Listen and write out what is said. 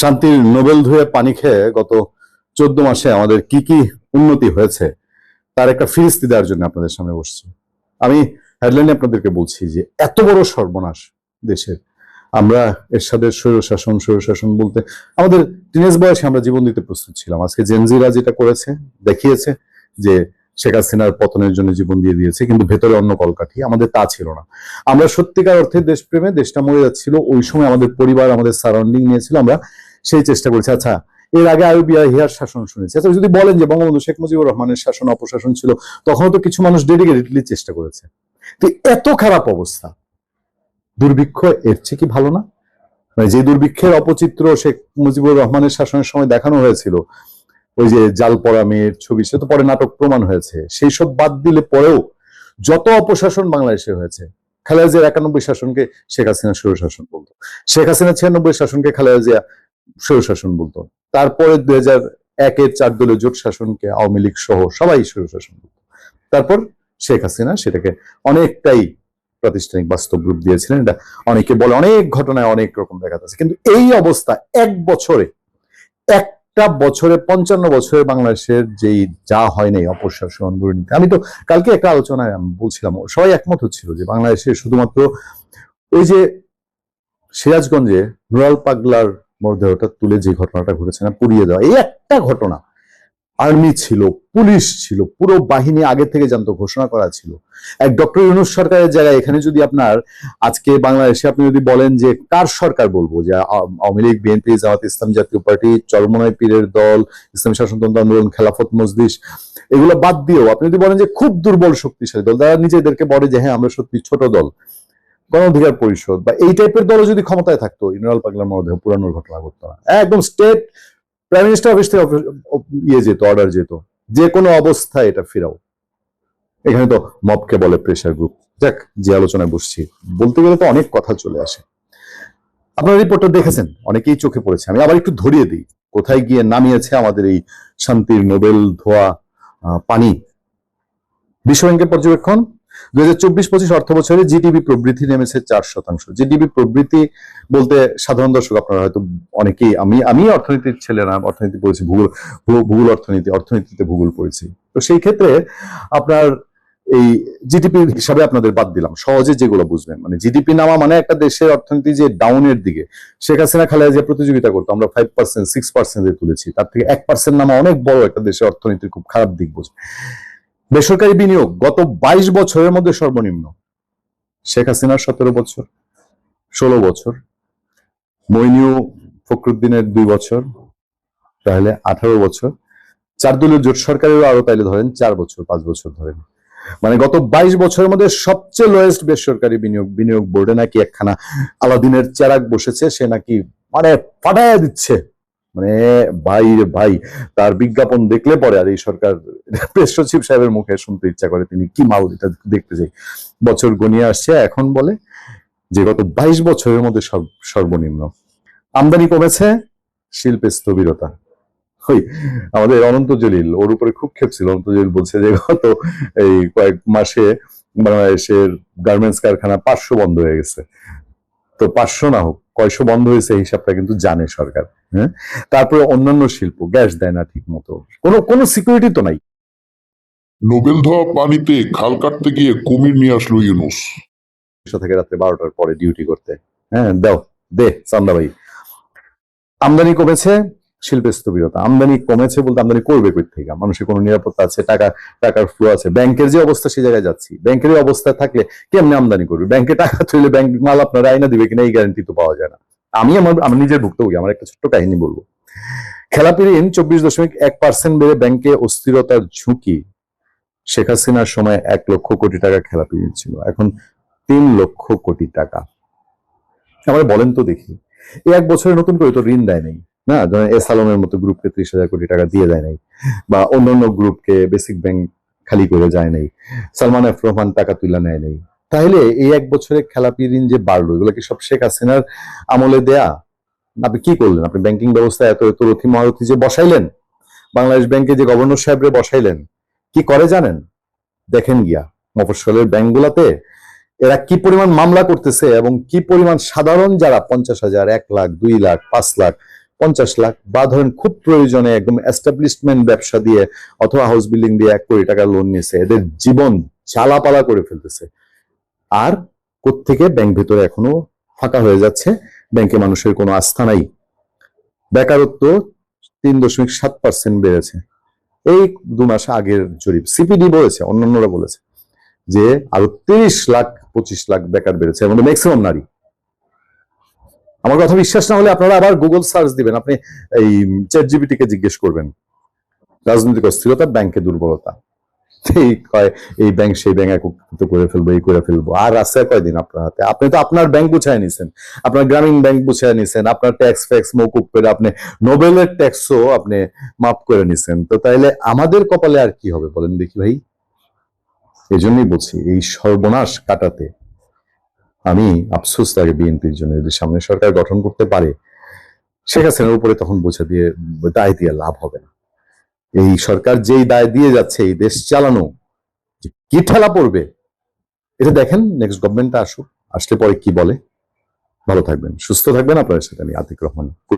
শান্তির নোবেল ধুয়ে পানি খেয়ে গত চোদ্দ মাসে আমাদের কি কি উন্নতি হয়েছে, তার একটা ফিরিস্তি দেওয়ার জন্য আপনাদের সামনে বসছি। আমি হেডলাইনে আপনাদেরকে বলছি যে এত বড় সর্বনাশ দেশের। আমরা এরশাদের স্বৈর শাসন স্বৈর শাসন বলতে আমাদের টিনেজ বয়সে আমরা জীবন দিতে প্রস্তুত ছিলাম। আজকে জেনজিরা যেটা করেছে, দেখিয়েছে যে শেখ হাসিনার পতনের জন্য জীবন দিয়ে দিয়েছে, কিন্তু ভেতরে অন্য কলকাঠি, আমাদের তা ছিল না। আমরা সত্যিকার অর্থে দেশপ্রেমে, দেশটা মরে যাচ্ছিল, ওই সময় আমাদের পরিবার, আমাদের সারাউন্ডিং নিয়েছিল, আমরা সেই চেষ্টা করেছি। আচ্ছা এর আগে আইবিআ হিয়ার শাসন শুনেছি। আচ্ছা যদি বলেন যে বঙ্গবন্ধু শেখ মুজিবুর রহমানের শাসন, অপশাসন ছিল, তখনও তো কিছু মানুষ ডেডিকেটেডলি চেষ্টা করেছে। তো এত খারাপ অবস্থা। দুর্ভিক্ষ এর চেয়ে কি ভালো না? মানে যে দুর্ভিক্ষের অপচিত্র শেখ মুজিবুর রহমানের শাসনের সময় দেখানো হয়েছিল ওই যে জাল পড়া মেয়ের ছবি, সে তো পরে নাটক প্রমাণ হয়েছে। সেই সব বাদ দিলে পরেও যত অপশাসন বাংলাদেশে হয়েছে, খালেদা একানব্বই শাসনকে শেখ হাসিনা স্বৈর শাসন বলতো। শেখ হাসিনা ছিয়ানব্বই শাসনকে খালেদা জিয়া স্বৈর শাসন বলতো। তারপরে দুই হাজার একের চার দলীয় জোট শাসনকে আওয়ামী লীগ সহ সবাই স্বৈর শাসন বলতো। তারপর শেখ হাসিনা সেটাকে অনেকটাই প্রাতিষ্ঠানিক বাস্তব রূপ দিয়েছিলেন। এটা অনেকে বলে অনেক ঘটনায় অনেক রকম দেখা যাচ্ছে কিন্তু এই অবস্থা এক বছরে একটা বছরে, পঞ্চান্ন বছরে বাংলাদেশের যেই যা হয় নাই অপশাসন দুর্নীতি আমি তো কালকে একটা আলোচনায় আমি বলছিলাম, সবাই একমত হচ্ছিল যে বাংলাদেশে শুধুমাত্র ওই যে সিরাজগঞ্জে নুরাল পাগলার মধ্যে মরদেহটা তুলে যে ঘটনাটা ঘটেছে না, পুড়িয়ে দেওয়া, এই একটা ঘটনা আর্মি ছিল, পুলিশ ছিল, পুরো বাহিনী আগে থেকে জানতো, ঘোষণা করা ছিল। এক ডক্টর ইউনুস সরকারের জায়গায় এখানে যদি আপনার আজকে বাংলাদেশে আপনি যদি বলেন যে কার সরকার বলব, যে আওয়ামী লীগ, বিএনপি, জামাত ইসলাম জাতীয় পার্টি, চরমনাই পীরের দল, ইসলামী শাসনতন্ত্র আন্দোলন, খেলাফত মজলিস, এগুলো বাদ দিয়েও আপনি যদি বলেন যে খুব দুর্বল শক্তিশালী দল তারা নিজেদেরকে বলে যে হ্যাঁ আমরা সত্যি ছোট দল, গণ অধিকার পরিষদ বা এই টাইপের দলও যদি ক্ষমতায় থাকতো ইনরাল পাগলার মধ্যে পুরানোর ঘটনা ঘটতো না। একদম স্টেট প্রাইম মিনিস্টার অফিস থেকে ইয়ে যেত অর্ডার যেত, যে কোনো অবস্থায় এটা ফেরাও। এখানে তো মপকে বলে প্রেশার গ্রুপ যাক, যে আলোচনায় বসছি, বলতে গেলে তো অনেক কথা চলে আসে। আপনারা রিপোর্টটা দেখেছেন? অনেকেই চোখে পড়েছে। আমি আবার একটু ধরিয়ে দিই, কোথায় গিয়ে নামিয়েছে আমাদের এই শান্তির নোবেল ধোয়া পানি? বিশ্বব্যাংকের পর্যবেক্ষণ দুই হাজার চব্বিশ পঁচিশ অর্থ বছরে জিডিপি প্রবৃদ্ধি নেমেছে চার শতাংশ। জিডিপি প্রবৃদ্ধি বলতে সাধারণ দর্শক আপনারা হয়তো অনেকেই, আমি আমি অর্থনীতির ছেলে না অর্থনীতি পড়েছি, ভূগোল ভূগোল অর্থনীতি, অর্থনীতিতে ভূগোল পড়েছি। তো সেই ক্ষেত্রে আপনার এই জিডিপি হিসাবে আপনাদের বাদ দিলাম। সহজে যেগুলো বুঝবেন। মানে জিডিপি নামা মানে একটা দেশের অর্থনীতি যে ডাউনের দিকে। শেখ হাসিনা খালেদা যে প্রতিযোগিতা করতো, আমরা ফাইভ পার্সেন্ট সিক্স পার্সেন্টে তুলেছি। তার থেকে এক পার্সেন্ট নামা অনেক বড় একটা দেশের অর্থনীতির খুব খারাপ দিক বোঝে বেসরকারি বিনিয়োগ গত বাইশ বছরের মধ্যে সর্বনিম্ন। শেখ হাসিনার সতেরো বছর, ষোলো বছর মইনিউ ফখরুদ্দিনের দুই বছর, তাহলে আঠারো বছর। চার দলীয় জোট সরকারেরও আরও তাইলে ধরেন চার বছর, পাঁচ বছর ধরেন। মানে গত বাইশ বছরের মধ্যে সবচেয়ে লোয়েস্ট বেসরকারি বিনিয়োগ বিনিয়োগ বোর্ডে নাকি একখানা আলাদিনের চেরাক বসেছে, সে নাকি মানে ফাটায় দিচ্ছে। মানে ভাই ভাই, তার বিজ্ঞাপন দেখলে পরে আর এই সরকার প্রেস সচিব সাহেবের মুখে শুনতে ইচ্ছা করে তিনি কি মাল এটা দেখতে চাই। বছর গনিয়ে আসছে, এখন বলে যে গত বাইশ বছরের মধ্যে সর্ব- সর্বনিম্ন। আমদানি কমেছে, শিল্পের স্থবিরতা। ওই আমাদের অনন্ত জলিল, ওর উপরে খুব ক্ষেপ ছিল। অনন্ত জলিল বলছে যে গত এই কয়েক মাসে বাংলাদেশের গার্মেন্টস কারখানা পাঁচশো বন্ধ হয়ে গেছে। তো পাঁচশো না হোক কয়শো বন্ধ হয়েছে এই হিসাবটা কিন্তু জানে সরকার হ্যাঁ? তারপরে অন্যান্য শিল্প গ্যাস দেয় না ঠিক মতো কোনো কোনো সিকিউরিটি তো নাই। নোবেল ধোয়া পানিতে খাল কাটতে গিয়ে কুমির নিয়ে আসলো ইউনুস। থেকে রাত্রে বারোটার পরে ডিউটি করতে হ্যাঁ? দাও দে চান্দা ভাই। আমদানি কমেছে শিল্পের স্থবিরতা। আমদানি কমেছে বলতে আমদানি করবে কই থেকে মানুষের কোনো নিরাপত্তা আছে, টাকা, টাকার ফ্লো আছে। ব্যাংকের যে অবস্থা সেই জায়গায় যাচ্ছি। ব্যাংকের এই অবস্থায় থাকলে কেমনে আমদানি করবে? ব্যাংকে টাকা তুলে ব্যাংক মাল আপনারা আইনা দিবে কিনা এই গ্যারান্টি তো পাওয়া যায় না। আমি আমার আমার নিজের ভুক্তভোগী, আমার একটা ছোট্ট কাহিনী বলব। খেলাপি ঋণ চব্বিশ দশমিক এক পার্সেন্ট বেড়ে ব্যাংকে অস্থিরতার ঝুঁকি। শেখ হাসিনার সময় এক লক্ষ কোটি টাকা খেলাপি ঋণ ছিল। এখন তিন লক্ষ কোটি টাকা। আমরা বলেন তো দেখি। এই এক বছরে নতুন করে তো ঋণ দেয় নাই। না, ধরেন এস আলমের মতো গ্রুপকে ত্রিশ হাজার কোটি টাকা দিয়ে দেয় নাই, বা অন্যান্য গ্রুপকে বেসিক ব্যাংক খালি করে যায় নাই, সালমান এফ রহমান টাকা তুলে নেয় নাই। তাহলে এই এক বছরে খেলাপি ঋণ যে বাড়লো, এগুলো কি সব শেখ হাসিনার আমলে দেয়া? আপনি কি করলেন? আপনি ব্যাংকিং ব্যবস্থায় এত এত রথি মহারথী যে বসাইলেন? বাংলাদেশ ব্যাংকে যে গভর্নর সাহেবরে বসাইলেন, কি করে জানেন? দেখেন গিয়া, মফস্বলের ব্যাংকগুলাতে এরা কি পরিমাণ মামলা করতেছে এবং কি পরিমাণ সাধারণ যারা পঞ্চাশ হাজার, এক লাখ, দুই লাখ, পাঁচ লাখ পঞ্চাশ লাখ। বা ধরেন খুব প্রয়োজনে একদম এস্টাবলিশমেন্ট ব্যবসা দিয়ে অথবা হাউস বিল্ডিং দিয়ে এক কোটি টাকা লোন নিয়েছে। এদের জীবন চালাপালা করে ফেলতেছে। আর কোত্থেকে ব্যাংক ভেতরে এখনও ফাঁকা হয়ে যাচ্ছে। ব্যাংকে মানুষের কোনো আস্থা নাই। বেকারত্ব তিন দশমিক সাত পার্সেন্ট বেড়েছে। এই দু মাস আগের জরিপ সিপিডি বলেছে, অন্যান্যরা বলেছে যে আরও তিরিশ লাখ, পঁচিশ লাখ বেকার বেড়েছে। মধ্যে ম্যাক্সিমাম নারী। আমার কথা বিশ্বাস না হলে আপনারা আবার গুগল সার্চ দিবেন। আপনি এই চ্যাট জিবিটি কে জিজ্ঞেস করবেন। রাজনৈতিক অস্থিরতা ব্যাংকে দুর্বলতা। এই কয়, এই ব্যাংক সেই ব্যাংক একত্রিত করে ফেলব, এই করে ফেলব। আর কয়দিন আপনার হাতে? আপনি তো আপনার ব্যাংক নিছেন। আপনার গ্রামীণ ব্যাংক নিছেন। আপনার ট্যাক্স ফ্যাক্স মৌকুব করে আপনি নোবেলের ট্যাক্সও আপনি মাফ করে নিছেন। তো তাইলে আমাদের কপালে আর কি হবে বলেন দেখি ভাই? এই জন্যই বলছি, এই সর্বনাশ কাটাতে। আমি আফসোস লাগে বিএনপির জন্য যদি সামনে সরকার গঠন করতে পারে, শেখ হাসিনার উপরে তখন বোঝা দিয়ে, দায় দিয়ে লাভ হবে না। এই সরকার যেই দায় দিয়ে যাচ্ছে, এই দেশ চালানো কি ঠেলা পড়বে, এটা দেখেন নেক্সট গভর্নমেন্টটা আসুক, আসলে পরে কি বলে। ভালো থাকবেন, সুস্থ থাকবেন। আপনাদের সাথে আমি আতিক রহমান।